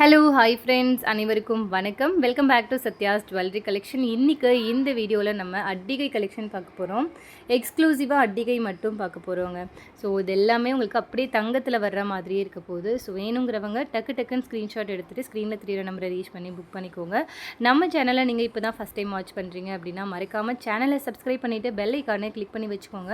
Hello hi friends அனைவருக்கும் வணக்கம். Welcome back to Sathya's jewellery collection இன்றைக்கி இந்த வீடியோவில் நம்ம அட்டிகை கலெக்ஷன் பார்க்க போகிறோம் எக்ஸ்க்ளூசிவாக அட்டிகை மட்டும் பார்க்க போகிறோங்க ஸோ இது எல்லாமே உங்களுக்கு அப்படியே தங்கத்தில் வர்ற மாதிரியே இருக்க போகுது. ஸோ வேணுங்கிறவங்க டக்கு டக்குன்னு ஸ்க்ரீன்ஷாட் எடுத்துகிட்டு ஸ்க்ரீனில் தெரியுற நம்பரை ரீச் பண்ணி புக் பண்ணிக்கோங்க. நம்ம சேனலை நீங்கள் இப்போ தான் ஃபஸ்ட் டைம் வாட்ச் பண்ணுறீங்க அப்படின்னா மறக்காமல் சேனலை சப்ஸ்கிரைப் பண்ணிவிட்டு பெல் ஐக்கானை கிளிக் பண்ணி வச்சுக்கோங்க.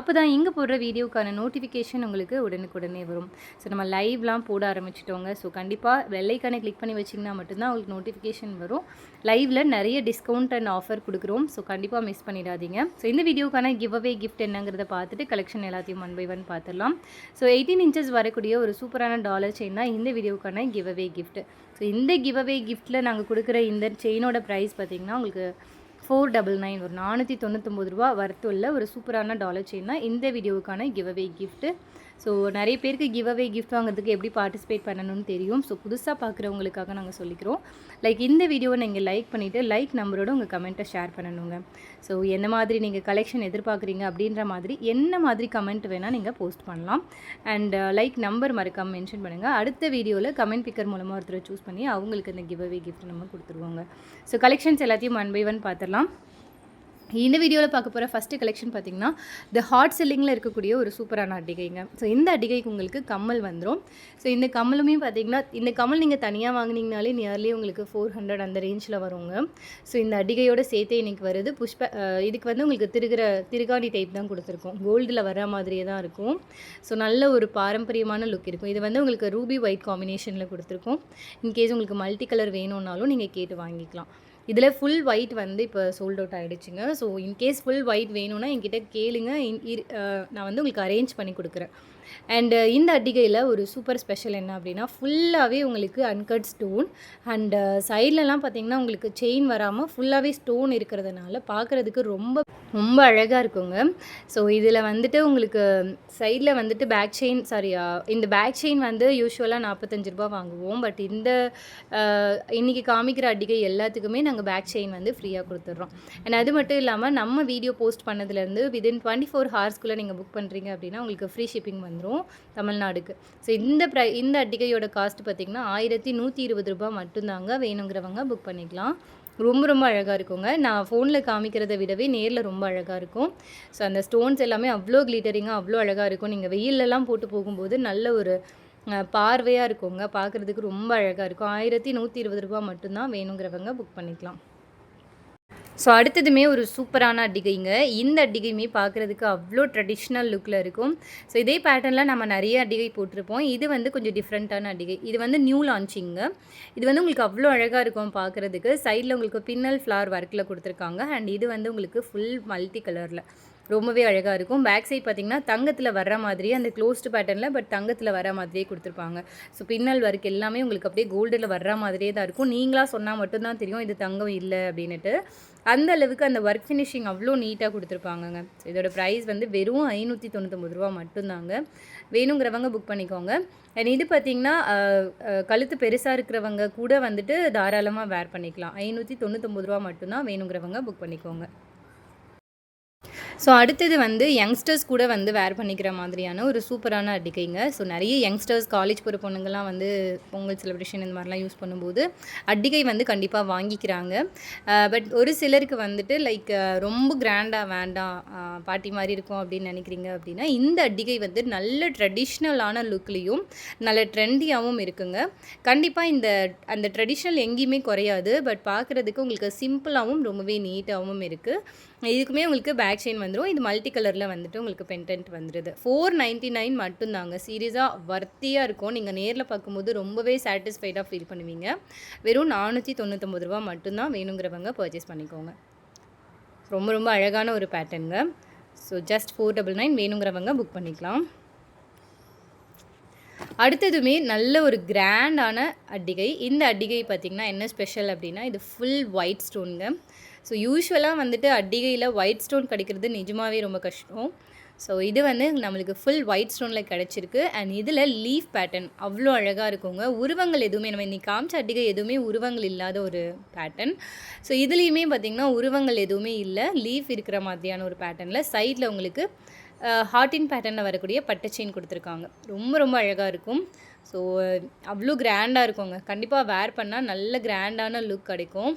அப்போ தான் இங்கே போடுற வீடியோக்கான நோட்டிஃபிகேஷன் உங்களுக்கு உடனுக்குடனே வரும். ஸோ நம்ம லைவ்லாம் போட ஆரம்பிச்சிட்டோங்க. ஸோ கண்டிப்பாக வெள்ளைக்கானை கிளிக் பண்ணி வச்சிங்கன்னா மட்டும்தான் உங்களுக்கு நோட்டிஃபிகேஷன் வரும். லைவில் நிறைய டிஸ்கவுண்ட் அண்ட் ஆஃபர் கொடுக்குறோம். ஸோ கண்டிப்பாக மிஸ் பண்ணிடாதீங்க. ஸோ இந்த வீடியோக்கான கிவ் அவே கிஃப்ட் என்னங்கிறத பார்த்துட்டு கலெக்ஷன் எல்லாத்தையும் ஒன் பை ஒன் பார்த்துடலாம். ஸோ எயிட்டீன் இன்ச்சஸ் வரக்கூடிய ஒரு சூப்பரான டாலர் செயின் தான் இந்த வீடியோக்கான கிவ் அவே கிஃப்ட் ஸோ இந்த கிவ் அவே கிஃப்ட்டில் நாங்கள் கொடுக்குற இந்த செயினோட ப்ரைஸ் பார்த்திங்கன்னா உங்களுக்கு ஃபோர் டபுள் நைன் ஒரு நானூற்றி தொண்ணூத்தொம்பது ரூபா வரத்துள்ள ஒரு சூப்பரான டாலர் செயின் தான் இந்த வீடியோவுக்கான கிவ் அவே கிஃப்ட்டு ஸோ நிறைய பேருக்கு கிவ் அவே கிஃப்ட் வாங்குறதுக்கு எப்படி பார்ட்டிசிபேட் பண்ணணும்னு தெரியும். ஸோ புதுசாக பார்க்குறவங்களுக்காக நாங்கள் சொல்லிக்கிறோம். லைக் இந்த வீடியோவை நீங்கள் லைக் பண்ணிவிட்டு லைக் நம்பரோட உங்கள் கமெண்ட்டை ஷேர் பண்ணணுங்க. ஸோ என்ன மாதிரி நீங்கள் கலெக்ஷன் எதிர்பார்க்குறீங்க அப்படின்ற மாதிரி என்ன மாதிரி கமெண்ட் வேணால் நீங்கள் போஸ்ட் பண்ணலாம். அண்ட் லைக் uh, நம்பர் மறக்காமல் மென்ஷன் பண்ணுங்கள் அடுத்த வீடியோவில் கமெண்ட் பிக்கர் மூலமாக ஒருத்தரை சூஸ் பண்ணி அவங்களுக்கு அந்த கிவ் அவே கிஃப்ட் நம்ம கொடுத்துருவோங்க. ஸோ கலெக்ஷன்ஸ் எல்லாத்தையும் ஒன் பை ஒன் பார்த்துடலாம் இந்த வீடியோவில் பார்க்க போகிற ஃபஸ்ட்டு கலெக்ஷன் பார்த்தீங்கன்னா இந்த ஹாட் செல்லிங்கில் இருக்கக்கூடிய ஒரு சூப்பரான அடிகைங்க ஸோ இந்த அடிகைக்கு உங்களுக்கு கம்மல் வந்துடும் ஸோ இந்த கம்மலுமே பார்த்தீங்கன்னா இந்த கம்மல் நீங்கள் தனியாக வாங்கினீங்கனாலே நியர்லி உங்களுக்கு ஃபோர் ஹண்ட்ரட் அந்த ரேஞ்சில் வருங்க. ஸோ இந்த அடிகையோட சேர்த்தே இன்றைக்கி வருது. புஷ்ப இதுக்கு வந்து உங்களுக்கு திருகிற திருகாணி டைப் தான் கொடுத்துருக்கோம். கோல்டில் வர மாதிரியே தான் இருக்கும். ஸோ நல்ல ஒரு பாரம்பரியமான லுக் இருக்கும். இது வந்து உங்களுக்கு ரூபி ஒயிட் காம்பினேஷனில் கொடுத்துருக்கோம். இன்கேஸ் உங்களுக்கு மல்டி கலர் வேணும்னாலும் நீங்கள் கேட்டு வாங்கிக்கலாம். இதில் ஃபுல் ஒயிட் வந்து இப்போ sold out ஆகிடுச்சுங்க so in case full white வேணும்னா என்கிட்ட கேளுங்க. இன் நான் வந்து உங்களுக்கு அரேஞ்ச் பண்ணி கொடுக்குறேன். அண்டு இந்த அட்டிகையில் ஒரு சூப்பர் ஸ்பெஷல் என்ன அப்படின்னா ஃபுல்லாகவே உங்களுக்கு அன்கட் ஸ்டோன் அண்டு சைட்லலாம் பார்த்தீங்கன்னா உங்களுக்கு செயின் வராமல் ஃபுல்லாகவே ஸ்டோன் இருக்கிறதுனால பார்க்குறதுக்கு ரொம்ப ரொம்ப அழகாக இருக்குங்க. ஸோ இதில் வந்துட்டு உங்களுக்கு சைடில் வந்துட்டு பேக் செயின் சாரி இந்த பேக் செயின் வந்து யூஸ்வலாக நாற்பத்தஞ்சு ரூபா வாங்குவோம். பட் இந்த இன்றைக்கி இன்னைக்கு காமிக்கிற அட்டிகை எல்லாத்துக்குமே நாங்கள் பேக் செயின் வந்து ஃப்ரீயாக கொடுத்துட்றோம். அண்ட் அது மட்டும் இல்லாமல் நம்ம வீடியோ போஸ்ட் பண்ணதுலேருந்து விதின் டுவெண்ட்டி ஃபோர் ஹவர்ஸ்க்குள்ளே நீங்கள் புக் பண்ணுறீங்க அப்படின்னா உங்களுக்கு ஃப்ரீ ஷிப்பிங் வந்துடும் தமிழ்நாடுக்கு. ஸோ இந்த ப்ரை இந்த அட்டிகையோட காஸ்ட் பார்த்திங்கன்னா ஆயிரத்தி நூற்றி இருபது ரூபாய் மட்டும்தாங்க வேணுங்கிறவங்க புக் பண்ணிக்கலாம். ரொம்ப ரொம்ப அழகாக இருக்குங்க. நான் ஃபோனில் காமிக்கிறத விடவே நேரில் ரொம்ப அழகாக இருக்கும். ஸோ அந்த ஸ்டோன்ஸ் எல்லாமே அவ்வளோ கிளிட்டரிங்காக அவ்வளோ அழகாக இருக்கும். நீங்கள் வெயிலெல்லாம் போட்டு போகும்போது நல்ல ஒரு பார்வையாக இருக்குங்க. பார்க்குறதுக்கு ரொம்ப அழகாக இருக்கும். ஆயிரத்தி நூற்றி இருபது ரூபா மட்டும்தான் வேணுங்கிறவங்க புக் பண்ணிக்கலாம். ஸோ அடுத்ததுமே ஒரு சூப்பரான அட்டிகைங்க. இந்த அட்டிகையுமே பார்க்குறதுக்கு அவ்வளோ ட்ரெடிஷ்னல் லுக்கில் இருக்கும். ஸோ இதே பேட்டர்னில் நம்ம நிறைய அட்டிகை போட்டிருப்போம். இது வந்து கொஞ்சம் டிஃப்ரெண்ட்டான அட்டிகை. இது வந்து நியூ லான்ச்சிங்க இது வந்து உங்களுக்கு அவ்வளோ அழகாக இருக்கும் பார்க்குறதுக்கு. சைடில் உங்களுக்கு பின்னல் ஃப்ளார் ஒர்க்கில் கொடுத்துருக்காங்க. அண்ட் இது வந்து உங்களுக்கு ஃபுல் மல்டி கலரில் ரொம்பவே அழகாக இருக்கும். பேக் சைட் பார்த்திங்கன்னா தங்கத்தில் வர்ற மாதிரியே அந்த க்ளோஸ்டு பேட்டர்னில் பட் தங்கத்தில் வர மாதிரியே கொடுத்துருப்பாங்க. ஸோ பின்னல் ஒர்க் எல்லாமே உங்களுக்கு அப்படியே கோல்டில் வர்ற மாதிரியே தான் இருக்கும். நீங்களாக சொன்னால் மட்டும்தான் தெரியும் இது தங்கம் இல்லை அப்படின்னுட்டு. அந்த அளவுக்கு அந்த ஒர்க் ஃபினிஷிங் அவ்வளோ நீட்டாக கொடுத்துருப்பாங்கங்க. இதோட ப்ரைஸ் வந்து வெறும் ஐநூற்றி தொண்ணூத்தொம்பது ரூபா மட்டும்தாங்க. வேணுங்கிறவங்க புக் பண்ணிக்கோங்க. அண்ட் இது பார்த்தீங்கன்னா கழுத்து பெருசாக இருக்கிறவங்க கூட வந்துட்டு தாராளமாக வேர் பண்ணிக்கலாம். ஐநூற்றி தொண்ணூத்தொம்பது ரூபா மட்டும்தான் வேணுங்கிறவங்க புக் பண்ணிக்கோங்க. ஸோ அடுத்தது வந்து யங்ஸ்டர்ஸ் கூட வந்து வேர் பண்ணிக்கிற மாதிரியான ஒரு சூப்பரான அடிக்கைங்க ஸோ நிறைய யங்ஸ்டர்ஸ் காலேஜ் போகிற பொண்ணுங்கள்லாம் வந்து பொங்கல் செலிப்ரேஷன் இந்த மாதிரிலாம் யூஸ் பண்ணும்போது அடிகை வந்து கண்டிப்பாக வாங்கிக்கிறாங்க. பட் ஒரு சிலருக்கு வந்துட்டு லைக் ரொம்ப கிராண்டாக வேண்டாம் பாட்டி மாதிரி இருக்கும் அப்படின்னு நினைக்கிறீங்க அப்படின்னா இந்த அடிகை வந்து நல்ல ட்ரெடிஷ்னலான லுக்லேயும் நல்ல ட்ரெண்டியாகவும் இருக்குங்க. கண்டிப்பாக இந்த அந்த ட்ரெடிஷ்னல் எங்கேயுமே குறையாது. பட் பார்க்குறதுக்கு உங்களுக்கு சிம்பிளாகவும் ரொம்பவே நீட்டாகவும் இருக்குது இதுக்குமே உங்களுக்கு பேக் செயின் வந்துடும் இது மல்டி கலரில் வந்துட்டு உங்களுக்கு பென்டென்ட் வந்துடுது ஃபோர் நைன்ட்டி நைன் மட்டும்தாங்க. சீரியஸாக வர்த்தியாக இருக்கும். நீங்கள் நேரில் பார்க்கும்போது ரொம்பவே சாட்டிஸ்ஃபைடாக ஃபீல் பண்ணுவீங்க. வெறும் நானூற்றி தொண்ணூத்தொம்பது ரூபா மட்டும்தான் வேணுங்கிறவங்க பர்ச்சேஸ் பண்ணிக்கோங்க. ரொம்ப ரொம்ப அழகான ஒரு பேட்டர்னுங்க so just four double nine வேணுங்கிறவங்க புக் பண்ணிக்கலாம். அடுத்ததுமே நல்ல ஒரு கிராண்டான அட்டிகை. இந்த அட்டிகை பார்த்திங்கன்னா என்ன ஸ்பெஷல் அப்படின்னா இது ஃபுல் ஒயிட் ஸ்டோனுங்க ஸோ யூஸ்வலாக வந்துட்டு அட்டிகையில் ஒயிட் ஸ்டோன் கிடைக்கிறது நிஜமாகவே ரொம்ப கஷ்டம். ஸோ இது வந்து நம்மளுக்கு ஃபுல் ஒயிட் ஸ்டோனில் கிடச்சிருக்கு. அண்ட் இதில் லீஃப் பேட்டர்ன் அவ்வளோ அழகாக இருக்குங்க. உருவங்கள் எதுவுமே நம்ம இன்றைக்கி காமிச்ச அட்டிகை எதுவுமே உருவங்கள் இல்லாத ஒரு பேட்டர்ன் ஸோ இதுலேயுமே பார்த்திங்கன்னா உருவங்கள் எதுவுமே இல்லை. லீஃப் இருக்கிற மாதிரியான ஒரு பேட்டர்னில் சைடில் உங்களுக்கு ஹார்டின் பேட்டர்னில் வரக்கூடிய பட்டு செயின் கொடுத்துருக்காங்க. ரொம்ப ரொம்ப அழகாக இருக்கும். ஸோ அவ்வளோ கிராண்டாக இருக்குங்க. கண்டிப்பாக வேர் பண்ணால் நல்ல கிராண்டான லுக் கிடைக்கும்.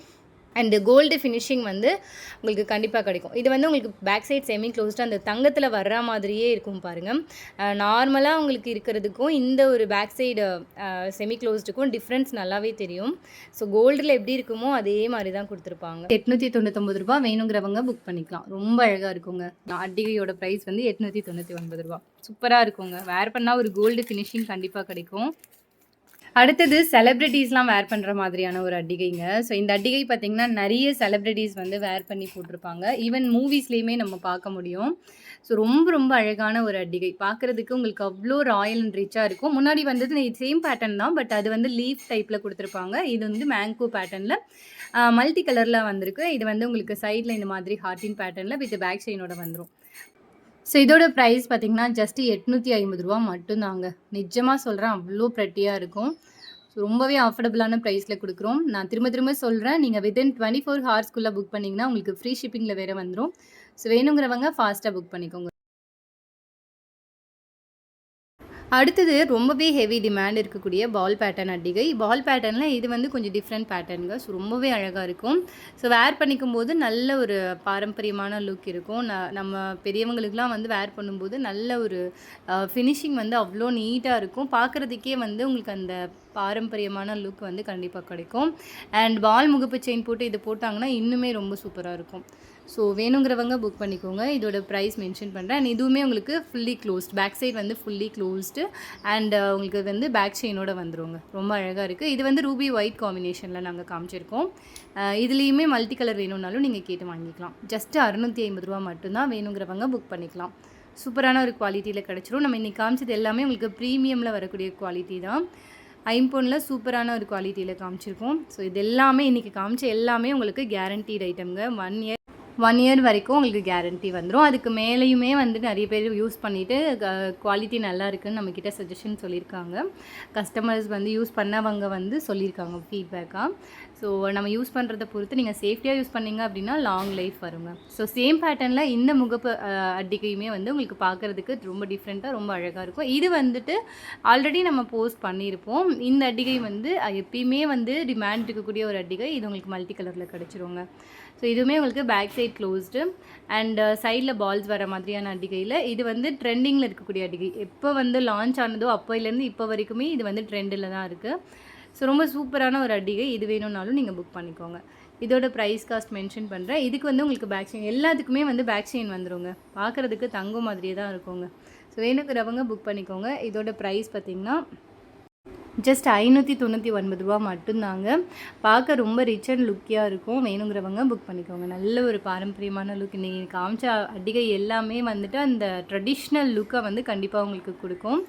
அண்டு கோல்டு ஃபினிஷிங் வந்து உங்களுக்கு கண்டிப்பாக கிடைக்கும். இது வந்து உங்களுக்கு பேக் சைட் செமி க்ளோஸ்டு அந்த தங்கத்தில் வர்ற மாதிரியே இருக்கும் பாருங்கள் நார்மலாக உங்களுக்கு இருக்கிறதுக்கும் இந்த ஒரு பேக் சைடு செமி க்ளோஸ்டுக்கும் டிஃப்ரென்ஸ் நல்லாவே தெரியும். ஸோ கோல்டில் எப்படி இருக்குமோ அதே மாதிரி தான் கொடுத்துருப்பாங்க. எட்நூற்றி தொண்ணூத்தொம்பது ரூபா வேணுங்கிறவங்க புக் பண்ணிக்கலாம். ரொம்ப அழகாக இருக்குங்க. அட்டிகையோட ப்ரைஸ் வந்து எட்நூற்றி தொண்ணூற்றி ஒன்பது ரூபா. சூப்பராக இருக்குங்க. வேர் பண்ணால் ஒரு கோல்டு ஃபினிஷிங் கண்டிப்பாக கிடைக்கும். அடுத்தது செலிப்ரிட்டிஸ்லாம் வேர் பண்ணுற மாதிரியான ஒரு அட்டிகைங்க. ஸோ இந்த அட்டிகை பார்த்திங்கன்னா நிறைய செலிப்ரிட்டிஸ் வந்து வேர் பண்ணி போட்டிருப்பாங்க. ஈவன் மூவிஸ்லேயுமே நம்ம பார்க்க முடியும். ஸோ ரொம்ப ரொம்ப அழகான ஒரு அட்டிகை. பார்க்குறதுக்கு உங்களுக்கு அவ்வளோ ராயல் அண்ட் ரிச்சாக இருக்கும். முன்னாடி வந்தது சேம் பேட்டர்ன் தான். பட் அது வந்து லீஃப் டைப்பில் கொடுத்துருப்பாங்க. இது வந்து மேங்கோ பேட்டர்னில் மல்டி கலரில் வந்திருக்கு. இது வந்து உங்களுக்கு சைடில் இந்த மாதிரி ஹார்டின் பேட்டர்னில் வித் பேக் செயினோட வந்துடும் ஸோ இதோட ப்ரைஸ் பார்த்தீங்கன்னா ஜஸ்ட்டு எட்நூற்றி ஐம்பது ரூபா மட்டும்தாங்க. நிஜமாக சொல்கிறேன் அவ்வளோ ப்ரெட்டியாக இருக்கும். ஸோ ரொம்பவே அஃபோர்டபுளான ப்ரைஸில் கொடுக்குறோம். நான் திரும்ப திரும்ப சொல்கிறேன் நீங்கள் வித்தின் டுவெண்ட்டி ஃபோர் ஹவர்ஸ்க்குள்ளே புக் பண்ணிங்கன்னா உங்களுக்கு ஃப்ரீ ஷிப்பிங்கில் வேறு வந்துடும் ஸோ வேணுங்கிறவங்க ஃபாஸ்ட்டாக புக் பண்ணிக்கோங்க. அடுத்தது ரொம்பவே ஹெவி டிமாண்ட் இருக்கக்கூடிய பால் பேட்டர்ன் அட்டிகை. பால் பேட்டர்னில் இது வந்து கொஞ்சம் டிஃப்ரெண்ட் பேட்டர்னுங்க ஸோ ரொம்பவே அழகாக இருக்கும். ஸோ வேர் பண்ணிக்கும் போது நல்ல ஒரு பாரம்பரியமான லுக் இருக்கும். ந நம்ம பெரியவங்களுக்குலாம் வந்து வேர் பண்ணும்போது நல்ல ஒரு ஃபினிஷிங் வந்து அவ்வளோ நீட்டாக இருக்கும். பார்க்குறதுக்கே வந்து உங்களுக்கு அந்த பாரம்பரியமான லுக் வந்து கண்டிப்பாக கிடைக்கும். அண்ட் பால் முகப்பு செயின் போட்டு இது போட்டாங்கன்னா இன்னுமே ரொம்ப சூப்பராக இருக்கும். ஸோ வேணுங்கிறவங்க புக் பண்ணிக்கோங்க. இதோட ப்ரைஸ் மென்ஷன் பண்ணுறேன் அண்ட் இதுவுமே உங்களுக்கு ஃபுல்லி க்ளோஸ்ட் பேக் சைட் வந்து ஃபுல்லி க்ளோஸ்டு அண்ட் உங்களுக்கு வந்து பேக் செயினோட வந்துருங்க. ரொம்ப அழகாக இருக்குது இது வந்து ரூபி ஒயிட் காம்பினேஷனில் நாங்கள் காமிச்சிருக்கோம். இதுலேயுமே மல்டி கலர் வேணும்னாலும் நீங்கள் கேட்டு வாங்கிக்கலாம். ஜஸ்ட்டு அறுநூற்றி ஐம்பது ரூபா மட்டும்தான் வேணுங்கிறவங்க புக் பண்ணிக்கலாம். சூப்பரான ஒரு குவாலிட்டியில் கிடச்சிரும். நம்ம இன்றைக்கி காமிச்சது எல்லாமே உங்களுக்கு ப்ரீமியமில் வரக்கூடிய குவாலிட்டி தான். ஐம்போனில் சூப்பரான ஒரு குவாலிட்டியில் காமிச்சிருக்கோம். ஸோ இது எல்லாமே இன்றைக்கி காமிச்ச எல்லாமே உங்களுக்கு கேரண்டீட் ஐட்டம்ங்க ஒன் இயர் ஒன் இயர் வரைக்கும் உங்களுக்கு கேரண்டி வந்துடும் அதுக்கு மேலேயுமே வந்து நிறைய பேர் யூஸ் பண்ணிவிட்டு குவாலிட்டி நல்லா இருக்குன்னு நம்மக்கிட்ட சஜஷன் சொல்லியிருக்காங்க. கஸ்டமர்ஸ் வந்து யூஸ் பண்ணவங்க வந்து சொல்லியிருக்காங்க ஃபீட்பேக்காக ஸோ நம்ம யூஸ் பண்ணுறத பொறுத்து நீங்கள் சேஃப்டியாக யூஸ் பண்ணீங்க அப்படின்னா லாங் லைஃப் வருங்க. ஸோ சேம் பேட்டர்னில் இந்த முகப்பு அட்டிக்கையுமே வந்து உங்களுக்கு பார்க்குறதுக்கு ரொம்ப டிஃப்ரெண்ட்டாக ரொம்ப அழகாக இருக்கும். இது வந்துட்டு ஆல்ரெடி நம்ம போஸ்ட் பண்ணியிருப்போம். இந்த அட்டிகை வந்து எப்பயுமே வந்து டிமாண்ட் இருக்கக்கூடிய ஒரு அட்டிகை. இது உங்களுக்கு மல்டி கலரில் கிடச்சிருங்க. ஸோ இதுவுமே உங்களுக்கு பேக் சைட் க்ளோஸ்டு அண்ட் சைடில் பால்ஸ் வர மாதிரியான அடிகையில் இது வந்து ட்ரெண்டிங்கில் இருக்கக்கூடிய அடிகை. எப்போ வந்து லான்ச் ஆனதோ அப்போலேருந்து இப்போ வரைக்குமே இது வந்து ட்ரெண்டில் தான் இருக்குது ஸோ ரொம்ப சூப்பரான ஒரு அடிகை. இது வேணும்னாலும் நீங்கள் புக் பண்ணிக்கோங்க. இதோட ப்ரைஸ் காஸ்ட் மென்ஷன் பண்ணுறேன் இதுக்கு வந்து உங்களுக்கு பேக் செயின் எல்லாத்துக்குமே வந்து பேக் செயின் வந்துடுங்க பார்க்குறதுக்கு தங்கம் மாதிரியே தான் இருக்குங்க. ஸோ வேணுங்கிறவங்க புக் பண்ணிக்கோங்க. இதோட ப்ரைஸ் பார்த்திங்கன்னா ஜஸ்ட் ஐநூற்றி தொண்ணூற்றி ஒன்பது ரூபா மட்டும்தாங்க. பார்க்க ரொம்ப ரிச் அண்ட் லுக்கியாக இருக்கும். வேணுங்கிறவங்க புக் பண்ணிக்கோங்க. நல்ல ஒரு பாரம்பரியமான லுக் நீங்கள் காமிச்ச அடிகை எல்லாமே வந்துட்டு அந்த ட்ரெடிஷ்னல் லுக்கை வந்து கண்டிப்பாக உங்களுக்கு கொடுக்கும்.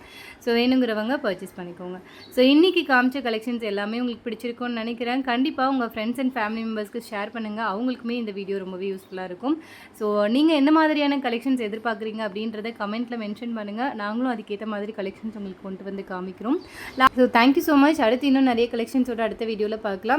ஸோ வேணுங்கிறவங்க பர்ச்சேஸ் பண்ணிக்கோங்க. ஸோ இன்றைக்கி காமிச்ச கலெக்ஷன்ஸ் எல்லாமே உங்களுக்கு பிடிச்சிருக்கும்னு நினைக்கிறேன். கண்டிப்பாக உங்கள் ஃப்ரெண்ட்ஸ் அண்ட் ஃபேமிலி மெம்பர்ஸ்க்கு ஷேர் பண்ணுங்கள் அவங்களுக்குமே இந்த வீடியோ ரொம்பவே யூஸ்ஃபுல்லாக இருக்கும். ஸோ நீங்கள் என்ன மாதிரியான கலெக்ஷன்ஸ் எதிர்பார்க்குறீங்க அப்படின்றத கமெண்ட்டில் மென்ஷன் பண்ணுங்கள் நாங்களும் அதுக்கேற்ற மாதிரி கலெக்ஷன்ஸ் உங்களுக்கு கொண்டு வந்து காமிக்கிறோம். ஸோ தேங்க்யூ ஸோ மச் அடுத்து இன்னும் நிறைய கலெக்ஷன்ஸோட அடுத்த வீடியோவில் பார்க்கலாம்.